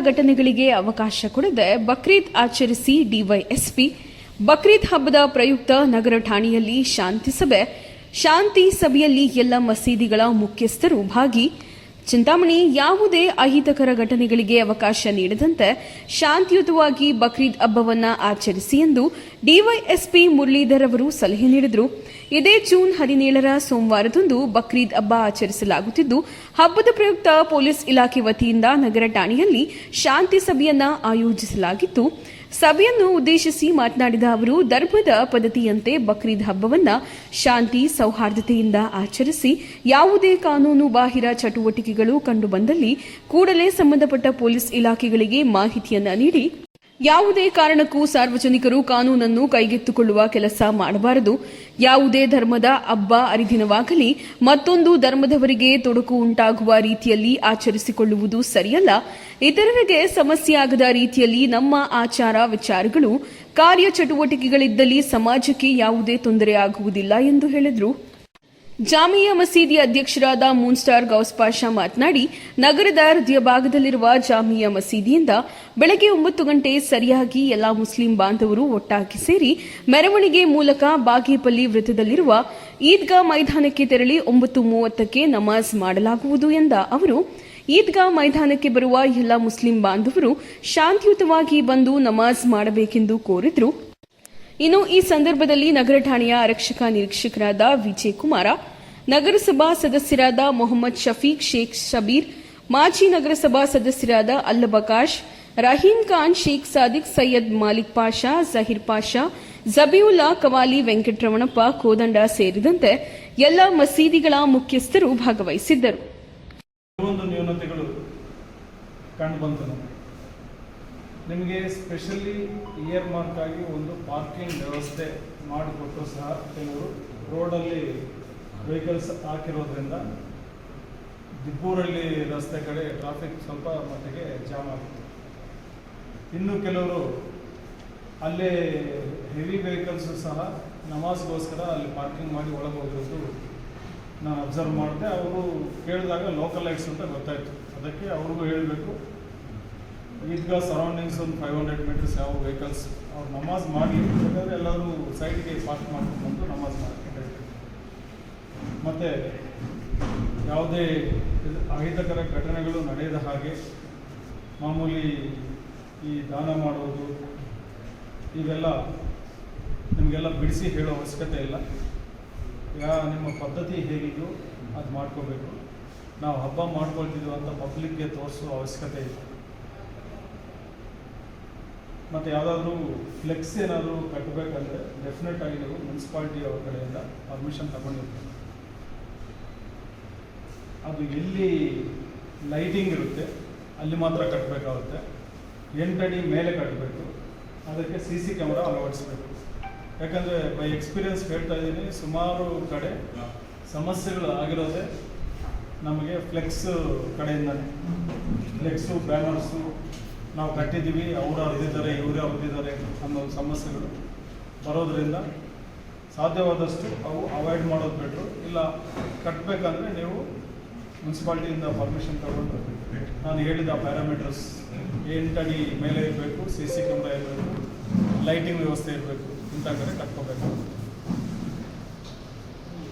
ಘಟನೆಗಳಿಗೆ ಅವಕಾಶ ಕೊಡದೆ ಬಕ್ರೀದ್ ಆಚರಿಸಿ ಡಿವೈಎಸ್ಪಿ. ಬಕ್ರೀದ್ ಹಬ್ಬದ ಪ್ರಯುಕ್ತ ನಗರ ಠಾಣೆಯಲ್ಲಿ ಶಾಂತಿ ಸಭೆ. ಶಾಂತಿ ಸಭೆಯಲ್ಲಿ ಎಲ್ಲ ಮಸೀದಿಗಳ ಮುಖ್ಯಸ್ಥರು ಭಾಗಿ. ಚಿಂತಾಮಣಿ ಯಾವುದೇ ಅಹಿತಕರ ಘಟನೆಗಳಿಗೆ ಅವಕಾಶ ನೀಡದಂತೆ ಶಾಂತಿಯುತವಾಗಿ ಬಕ್ರೀದ್ ಹಬ್ಬವನ್ನ ಆಚರಿಸಿ ಎಂದು ಡಿವೈಎಸ್ಪಿ ಮುರಳೀಧರ್ ಅವರು ಸಲಹೆ ನೀಡಿದರು. ಇದೇ ಜೂನ್ ಹದಿನೇಳರ ಸೋಮವಾರದಂದು ಬಕ್ರೀದ್ ಹಬ್ಬ ಆಚರಿಸಲಾಗುತ್ತಿದ್ದು, ಹಬ್ಬದ ಪ್ರಯುಕ್ತ ಪೊಲೀಸ್ ಇಲಾಖೆ ವತಿಯಿಂದ ನಗರ ಠಾಣೆಯಲ್ಲಿ ಶಾಂತಿ ಸಭೆಯನ್ನ ಆಯೋಜಿಸಲಾಗಿತ್ತು. ಸಭೆಯನ್ನು ಉದ್ದೇಶಿಸಿ ಮಾತನಾಡಿದ ಅವರು, ದರ್ಭದ ಪದ್ಧತಿಯಂತೆ ಬಕ್ರೀದ್ ಹಬ್ಬವನ್ನು ಶಾಂತಿ, ಸೌಹಾರ್ದತೆಯಿಂದ ಆಚರಿಸಿ ಯಾವುದೇ ಕಾನೂನು ಬಾಹಿರ ಚಟುವಟಿಕೆಗಳು ಕಂಡುಬಂದಲ್ಲಿ ಕೂಡಲೇ ಸಂಬಂಧಪಟ್ಟ ಪೊಲೀಸ್ ಇಲಾಖೆಗಳಿಗೆ ಮಾಹಿತಿಯನ್ನು ನೀಡಿ ಯಾವುದೇ ಕಾರಣಕ್ಕೂ ಸಾರ್ವಜನಿಕರು ಕಾನೂನನ್ನು ಕೈಗೆತ್ತಿಕೊಳ್ಳುವ ಕೆಲಸ ಮಾಡಬಾರದು. ಯಾವುದೇ ಧರ್ಮದ ಹಬ್ಬ ಹರಿದಿನವಾಗಲಿ ಮತ್ತೊಂದು ಧರ್ಮದವರಿಗೆ ತೊಡಕು ಉಂಟಾಗುವ ರೀತಿಯಲ್ಲಿ ಆಚರಿಸಿಕೊಳ್ಳುವುದು ಸರಿಯಲ್ಲ. ಇತರರಿಗೆ ಸಮಸ್ಯೆಯಾಗದ ರೀತಿಯಲ್ಲಿ ನಮ್ಮ ಆಚಾರ ವಿಚಾರಗಳು, ಕಾರ್ಯಚಟುವಟಿಕೆಗಳಿದ್ದಲ್ಲಿ ಸಮಾಜಕ್ಕೆ ಯಾವುದೇ ತೊಂದರೆ ಆಗುವುದಿಲ್ಲ ಎಂದು ಹೇಳಿದರು. ಜಾಮಿಯಾ ಮಸೀದಿ ಅಧ್ಯಕ್ಷರಾದ ಮೂನ್ಸ್ಟಾರ್ ಗೌಸ್ ಪಾಷಾ ಮಾತನಾಡಿ, ನಗರದ ಹೃದಯ ಭಾಗದಲ್ಲಿರುವ ಜಾಮಿಯಾ ಮಸೀದಿಯಿಂದ ಬೆಳಗ್ಗೆ ಒಂಬತ್ತು ಗಂಟೆ ಸರಿಯಾಗಿ ಎಲ್ಲಾ ಮುಸ್ಲಿಂ ಬಾಂಧವರು ಒಟ್ಟಾಗಿ ಸೇರಿ ಮೆರವಣಿಗೆ ಮೂಲಕ ಬಾಗೇಪಲ್ಲಿ ವೃತ್ತದಲ್ಲಿರುವ ಈದ್ಗಾ ಮೈದಾನಕ್ಕೆ ತೆರಳಿ ಒಂಬತ್ತು ಮೂವತ್ತಕ್ಕೆ ನಮಾಜ್ ಮಾಡಲಾಗುವುದು ಎಂದ ಅವರು, ಈದ್ಗಾ ಮೈದಾನಕ್ಕೆ ಬರುವ ಎಲ್ಲ ಮುಸ್ಲಿಂ ಬಾಂಧವರು ಶಾಂತಿಯುತವಾಗಿ ಬಂದು ನಮಾಜ್ ಮಾಡಬೇಕೆಂದು ಕೋರಿದ್ರು. ಇನ್ನು ಈ ಸಂದರ್ಭದಲ್ಲಿ ನಗರ ಠಾಣೆಯ ಆರಕ್ಷಕ ನಿರೀಕ್ಷಕರಾದ ವಿಜಯ್ ಕುಮಾರ, ನಗರಸಭಾ ಸದಸ್ಯರಾದ ಮೊಹಮ್ಮದ್ ಶಫೀಕ್, ಶೇಖ್ ಶಬೀರ್, ಮಾಜಿ ನಗರಸಭಾ ಸದಸ್ಯರಾದ ಅಲ್ಲಬಕಾಶ್ ರಹೀಂ ಖಾನ್, ಶೇಖ್ ಸಾದಿಕ್, ಸೈಯದ್ ಮಾಲಿಕ್ ಪಾಷಾ ಜಹೀರ್ ಪಾಷಾ ಜಬಿಯುಲ್ಲಾ ಕವಾಲಿ, ವೆಂಕಟರಮಣಪ್ಪ, ಕೋದಂಡ ಸೇರಿದಂತೆ ಎಲ್ಲ ಮಸೀದಿಗಳ ಮುಖ್ಯಸ್ಥರು ಭಾಗವಹಿಸಿದ್ದರು. ನಮಗೆ ಸ್ಪೆಷಲಿ ಇಯರ್ ಮಾರ್ಕ್ ಆಗಿ ಒಂದು ಪಾರ್ಕಿಂಗ್ ವ್ಯವಸ್ಥೆ ಮಾಡಿಕೊಟ್ಟು ಸಹ ಕೆಲವರು ರೋಡಲ್ಲಿ ವೆಹಿಕಲ್ಸ್ ಹಾಕಿರೋದ್ರಿಂದ ದಿಬ್ಬೂರಲ್ಲಿ ರಸ್ತೆ ಕಡೆ ಟ್ರಾಫಿಕ್ ಸ್ವಲ್ಪ ಮಟ್ಟಿಗೆ ಜಾಮ್ ಆಗುತ್ತೆ. ಇನ್ನು ಕೆಲವರು ಅಲ್ಲೇ ಹೆವಿ ವೆಹಿಕಲ್ಸು ಸಹ ನಮಾಜ್ಗೋಸ್ಕರ ಅಲ್ಲಿ ಪಾರ್ಕಿಂಗ್ ಮಾಡಿ ಒಳಗೆ ಹೋಗಿರೋದು ನಾನು ಅಬ್ಸರ್ವ್ ಮಾಡಿದೆ. ಅವರು ಕೇಳಿದಾಗ ಲೋಕಲ್ ಲೈಟ್ಸ್ ಅಂತ ಗೊತ್ತಾಯಿತು. ಅದಕ್ಕೆ ಅವ್ರಿಗೂ ಹೇಳಬೇಕು. ಈದ್ಗಾ ಸರೌಂಡಿಂಗ್ಸ್ ಒಂದು ಫೈವ್ ಹಂಡ್ರೆಡ್ ಮೀಟರ್ಸ್ ಯಾವ ವೆಹಿಕಲ್ಸ್ ಅವ್ರು ನಮಾಜ್ ಮಾಡಿ, ಯಾಕಂದರೆ ಎಲ್ಲರೂ ಸೈಡ್ಗೆ ಪಾರ್ಕ್ ಮಾಡ್ಕೊಂಡು ನಮಾಜ್ ಮಾಡ್ಕೊಂಡು ಮತ್ತು ಯಾವುದೇ ಅಹಿತಕರ ಘಟನೆಗಳು ನಡೆಯದ ಹಾಗೆ ಮಾಮೂಲಿ ಈ ದಾನ ಮಾಡುವುದು ಇವೆಲ್ಲ ನಿಮಗೆಲ್ಲ ಬಿಡಿಸಿ ಹೇಳೋ ಅವಶ್ಯಕತೆ ಇಲ್ಲ. ಯಾ ನಿಮ್ಮ ಪದ್ಧತಿ ಹೇಗಿದೆಯೋ ಅದು ಮಾಡ್ಕೋಬೇಕು. ನಾವು ಹಬ್ಬ ಮಾಡ್ಕೊಳ್ತಿದ್ದೀವಿ ಅಂತ ಪಬ್ಲಿಕ್ಗೆ ತೋರಿಸೋ ಅವಶ್ಯಕತೆ ಇಲ್ಲ. ಮತ್ತು ಯಾವುದಾದ್ರೂ ಫ್ಲೆಕ್ಸ್ ಏನಾದರೂ ಕಟ್ಟಬೇಕಂದ್ರೆ ಡೆಫಿನೆಟ್ ಆಗಿ ನೀವು ಮುನ್ಸಿಪಾಲ್ಟಿ ಅವ್ರ ಕಡೆಯಿಂದ ಪರ್ಮಿಷನ್ ತಗೊಂಡಿರ್ತೀವಿ ಅದು ಎಲ್ಲಿ ಲೈಟಿಂಗ್ ಇರುತ್ತೆ ಅಲ್ಲಿ ಮಾತ್ರ ಕಟ್ಟಬೇಕಾಗುತ್ತೆ ಎಂಟಡಿ ಮೇಲೆ ಕಟ್ಟಬೇಕು ಅದಕ್ಕೆ ಸಿ ಸಿ ಕ್ಯಾಮ್ರಾ ಅಳವಡಿಸ್ಬೇಕು. ಯಾಕಂದರೆ ಬೈ ಎಕ್ಸ್ಪೀರಿಯನ್ಸ್ ಹೇಳ್ತಾ ಇದ್ದೀನಿ ಸುಮಾರು ಕಡೆ ಸಮಸ್ಯೆಗಳು ಆಗಿರೋದೇ ನಮಗೆ ಫ್ಲೆಕ್ಸ್ ಕಡೆಯಿಂದನೇ. ಫ್ಲೆಕ್ಸು ಬ್ಯಾನರ್ಸು ನಾವು ಕಟ್ಟಿದ್ದೀವಿ, ಅವರು ಅರ್ದಿದ್ದಾರೆ ಇವರೇ ಅರ್ದಿದ್ದಾರೆ ಅನ್ನೋ ಸಮಸ್ಯೆಗಳು ಬರೋದರಿಂದ ಸಾಧ್ಯವಾದಷ್ಟು ಅವು ಅವಾಯ್ಡ್ ಮಾಡೋದು ಬೆಟ್ರು ಇಲ್ಲ ಕಟ್ಟಬೇಕಂದ್ರೆ ನೀವು ಮುನ್ಸಿಪಾಲ್ಟಿಯಿಂದ ಪರ್ಮಿಷನ್ ತಗೊಂಡು ನಾನು ಹೇಳಿದ ಪ್ಯಾರಾಮೀಟರ್ಸ್ ಎಂಟಡಿ ಮೇಲೆ ಇರಬೇಕು ಸಿ ಸಿ ಕ್ಯಾಮ್ರಾ ಇರಬೇಕು ಲೈಟಿಂಗ್ ವ್ಯವಸ್ಥೆ ಇರಬೇಕು, ಇಂಥ ಕಡೆ ಕಟ್ಕೋಬೇಕು.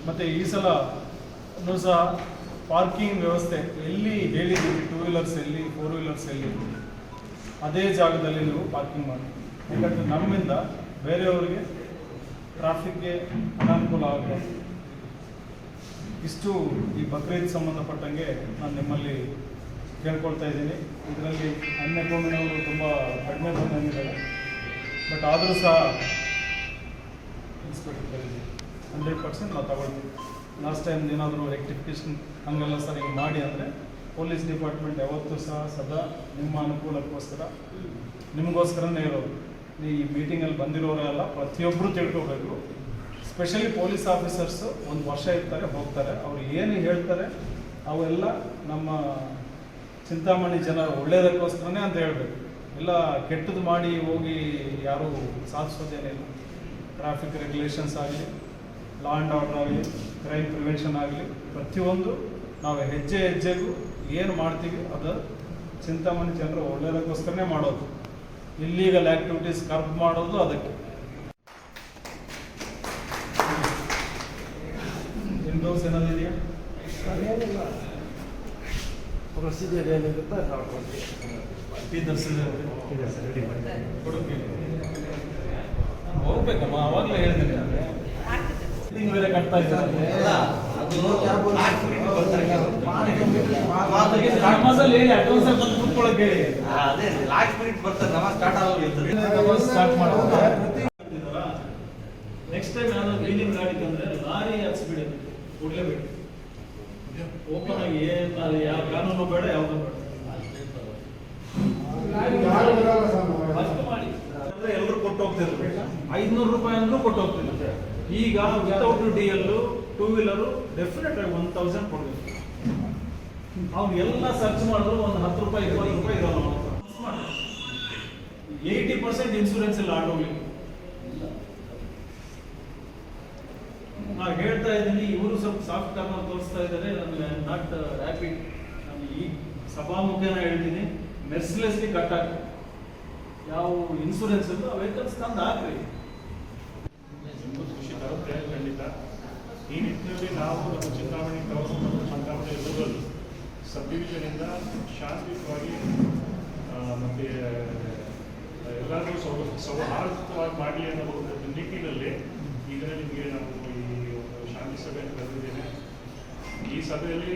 ಮತ್ತು ಈ ಸಲ ಸಹ ಪಾರ್ಕಿಂಗ್ ವ್ಯವಸ್ಥೆ ಎಲ್ಲಿ ಹೇಳಿದ್ದೀವಿ ಟೂ ವೀಲರ್ಸ್ ಎಲ್ಲಿ ಫೋರ್ ವೀಲರ್ಸ್ ಎಲ್ಲಿ? ಅದೇ ಜಾಗದಲ್ಲಿ ನೀವು ಪಾರ್ಕಿಂಗ್ ಮಾಡಿ. ಯಾಕಂದರೆ ನಮ್ಮಿಂದ ಬೇರೆಯವರಿಗೆ ಟ್ರಾಫಿಕ್ಗೆ ಅನಾನುಕೂಲ ಆಗಬಾರ್ದು ಇಷ್ಟು ಈ ಬಕ್ರೀದ್ ಸಂಬಂಧಪಟ್ಟಂಗೆ ನಾನು ನಿಮ್ಮಲ್ಲಿ ಕೇಳ್ಕೊಳ್ತಾ ಇದ್ದೀನಿ. ಇದರಲ್ಲಿ ಅನ್ಯಕೋಮಿನವರು ತುಂಬ ಕಡಿಮೆ ಬಂದಿದ್ದಾರೆ ಬಟ್ ಆದರೂ ಸಹ ಇನ್ಸ್ಪೆಕ್ಟರ್ ಹಂಡ್ರೆಡ್ ಪರ್ಸೆಂಟ್ ನಾವು ತಗೊಳ್ತೀವಿ ಲಾಸ್ಟ್ ಟೈಮ್ ಏನಾದರೂ ರೆಕ್ಟಿಫಿಕೇಶನ್ ಹಂಗೆಲ್ಲ ಸರ್ ಮಾಡಿ ಅಂದರೆ ಪೊಲೀಸ್ ಡಿಪಾರ್ಟ್ಮೆಂಟ್ ಯಾವತ್ತೂ ಸಹ ಸದಾ ನಿಮ್ಮ ಅನುಕೂಲಕ್ಕೋಸ್ಕರ. ನಿಮಗೋಸ್ಕರನೇ ಇರೋದು ಈ ಮೀಟಿಂಗಲ್ಲಿ ಬಂದಿರೋರೆಲ್ಲ ಪ್ರತಿಯೊಬ್ಬರು ತಿಳ್ಕೋಬೇಕು. ಸ್ಪೆಷಲಿ ಪೊಲೀಸ್ ಆಫೀಸರ್ಸು ಒಂದು ವರ್ಷ ಇರ್ತಾರೆ, ಹೋಗ್ತಾರೆ. ಅವ್ರು ಏನು ಹೇಳ್ತಾರೆ, ಅವೆಲ್ಲ ನಮ್ಮ ಚಿಂತಾಮಣಿ ಜನ ಒಳ್ಳೆಯದಕ್ಕೋಸ್ಕರನೇ ಅಂತ ಹೇಳಬೇಕು. ಎಲ್ಲ ಕೆಟ್ಟದ್ದು ಮಾಡಿ ಹೋಗಿ ಯಾರೂ ಸಾಧಿಸೋದೇನಿಲ್ಲ. ಟ್ರಾಫಿಕ್ ರೆಗ್ಯುಲೇಷನ್ಸ್ ಆಗಲಿ ಲಾ ಆ್ಯಂಡ್ ಆರ್ಡರ್ ಆಗಲಿ ಕ್ರೈಮ್ ಪ್ರಿವೆನ್ಷನ್ ಆಗಲಿ, ಪ್ರತಿಯೊಂದು ನಾವು ಹೆಜ್ಜೆ ಹೆಜ್ಜೆಗೂ ಏನು ಮಾಡ್ತೀವಿ ಅದು ಚಿಂತಾಮಣಿ ಜನರು ಒಳ್ಳೆಯದಕ್ಕೋಸ್ಕರನೇ ಮಾಡೋದು. ಇಲ್ಲೀಗಲ್ ಆ್ಯಕ್ಟಿವಿಟೀಸ್ ಕರ್ಬ್ ಮಾಡೋದು ಅದಕ್ಕೆ. ವಿಂಡೋಸ್ ಏನಾದ್ರು ಇದೆಯಾ? ಪ್ರೊಸೀಜರ್ ಏನಿರುತ್ತೆ ದರ್ಶನ ಹೋಗ್ಬೇಕಮ್ಮ ಅವಾಗಲೇ ಹೇಳಿದ್ದೀನಿ ಹಿಂಗೆ ಬೇರೆ ಕಟ್ತಾ ಇದ್ದಾರೆ ಮಾಸಲ್ಲಿ ಹೇಳಿ ಅಡ್ವಾನ್ಸ್ ಆಗಿ ಬಂದು ಕೂತ್ಕೊಳ್ಳೋಕೆ ಹೇಳಿ ಅದೇ ಲಾಸ್ಟ್ ಮಿನಿಟ್ ಬರ್ತಾರೆ ನಮಾಜ್ ಸ್ಟಾರ್ಟ್ ಆಗೋಗಿರ್ತದೆ ಸ್ಟಾರ್ಟ್ ಮಾಡೋದು? ನೆಕ್ಸ್ಟ್ ಟೈಮ್ ನಾನು ವೀಲಿಂಗ್ ಗಾಡಿ ತಂದ್ರೆ ಲಾರಿ ಹಚ್ಬಿಡಿ ಓಪನ್ ಆಗಿ ಏನ್ ಯಾವ ಕಾನೂನು ಬೇಡ ಯಾವ್ದು ಬೇಡ. ಫಸ್ಟ್ ಮಾಡಿ. ಅಂದ್ರೆ ಎಲ್ಲರೂ ಕೊಟ್ಟು ಹೋಗ್ತಿದ್ರು. ಐದ್ನೂರು ರೂಪಾಯಿ ಅಂದ್ರೂ ಕೊಟ್ಟು ಹೋಗ್ತಿದ್ರು. ಈಗ without D L two wheeler definite ಆಗಿ ಒನ್ ತೌಸಂಡ್ ಕೊಡ್ಬೇಕು. ಅವ್ನು ಎಲ್ಲ ಸರ್ಚ್ ಮಾಡಿದ್ರು ಒಂದು ಹತ್ತು ರೂಪಾಯಿ, ಇಪ್ಪತ್ತು ರೂಪಾಯಿ ಇರೋಲ್ಲ ಏಯ್ಟಿ ಪರ್ಸೆಂಟ್ ಇನ್ಸೂರೆನ್ಸ್ ಇಲ್ಲ ಆಟೋಗಳಿಗೆ ನಾನು ಹೇಳ್ತಾ ಇದ್ದೀನಿ, ಇವರು ಸ್ವಲ್ಪ ಸಾಫ್ಟ್ ಕಾರ್ನರ್ ತೋರಿಸ್ತಾ ಇದ್ದಾರೆ. ನನಗೆ ನಾಟ್ ಹ್ಯಾಪಿ ನಾನು ಈ ಸಭಾಮುಖ್ಯನ ಹೇಳ್ತೀನಿ. ಮೆರ್ಸಿಲೆಸ್ಲಿ ಕಟ್ ಹಾಕಿ. ಯಾವ ಇನ್ಸೂರೆನ್ಸ್ ಅಂತ ವೆಹಿಕಲ್ಸ್ ತಂದು ಹಾಕ್ರಿ. ಖುಷಿ ಖಂಡಿತ. ಈ ನಿಟ್ಟಿನಲ್ಲಿ ನಾವು ನಮ್ಮ ಚಿಂತಾಮಣಿ ಟೌನ್ ಮತ್ತು ಚಿಂತಾಮಣಿ ರೂರಲ್ ಸಬ್ ಡಿವಿಷನಿಂದ ಶಾಂತಿಯುತವಾಗಿ ಮತ್ತೆ ಎಲ್ಲರೂ ಸೌ ಸೌಹಾರ್ದವಾಗಿ ಮಾಡಲಿ ಅನ್ನೋ ಒಂದು ನಿಟ್ಟಿನಲ್ಲಿ ಈಗ ನಿಮಗೆ ನಾವು ಈ ಒಂದು ಶಾಂತಿ ಸಭೆಯನ್ನು ಕರೆದಿದ್ದೇನೆ. ಈ ಸಭೆಯಲ್ಲಿ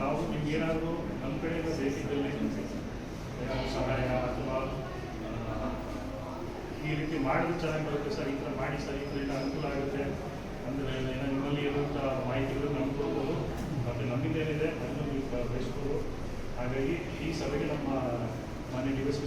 ನಾವು ನಿಮಗೇನಾದರೂ ನಮ್ಮ ಕಡೆಯಿಂದ ಬೇಕಿದ್ದಲ್ಲಿ ಸಹಾಯ ಅಥವಾ ಈ ರೀತಿ ಮಾಡಿದ್ರೆ ಚೆನ್ನಾಗಿ ಬರುತ್ತೆ, ಸರ್, ಈ ಥರ ಮಾಡಿ, ಸರ್, ಈ ಥರ ಅನುಕೂಲ ಆಗುತ್ತೆ. ಅಂದರೆ ನಿಮ್ಮಲ್ಲಿ ಇರುವಂಥ ಮಾಹಿತಿಗಳು ನಮ್ಗೆ ಕೊಡ್ಬೋದು. ಮತ್ತು ನಮ್ಮಿಂದ ಏನಿದೆ ಬಯಸ್ಬೋದು ಹಾಗಾಗಿ ಈ ಸಭೆಗೆ ನಮ್ಮ ಮಾನ್ಯ ಡಿ ಎಸ್